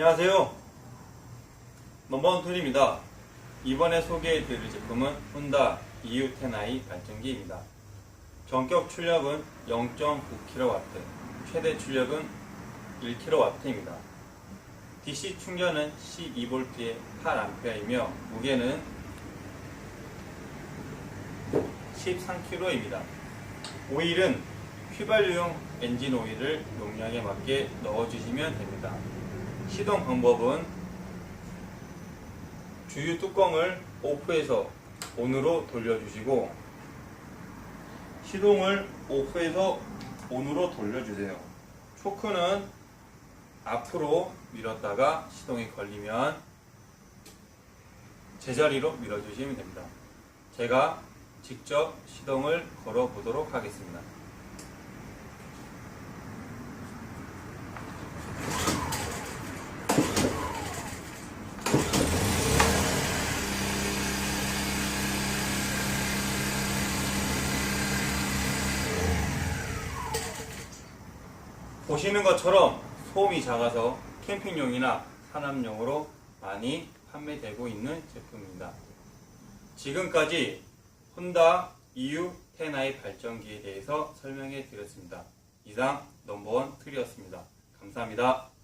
안녕하세요. 넘버원 툴입니다. 이번에 소개해 드릴 제품은 혼다 EU10i 발전기입니다. 전격 출력은 0.9kW, 최대 출력은 1kW입니다. DC 충전은 12V에 8A이며 무게는 13kg입니다. 오일은 휘발유용 엔진 오일을 용량에 맞게 넣어주시면 됩니다. 시동 방법은 주유 뚜껑을 오프해서 온으로 돌려주시고 시동을 오프해서 온으로 돌려주세요. 초크는 앞으로 밀었다가 시동이 걸리면 제자리로 밀어주시면 됩니다. 제가 직접 시동을 걸어 보도록 하겠습니다. 보시는 것처럼 소음이 작아서 캠핑용이나 산업용으로 많이 판매되고 있는 제품입니다. 지금까지 혼다 EU 10i 발전기에 대해서 설명해 드렸습니다. 이상 넘버원 트리였습니다. 감사합니다.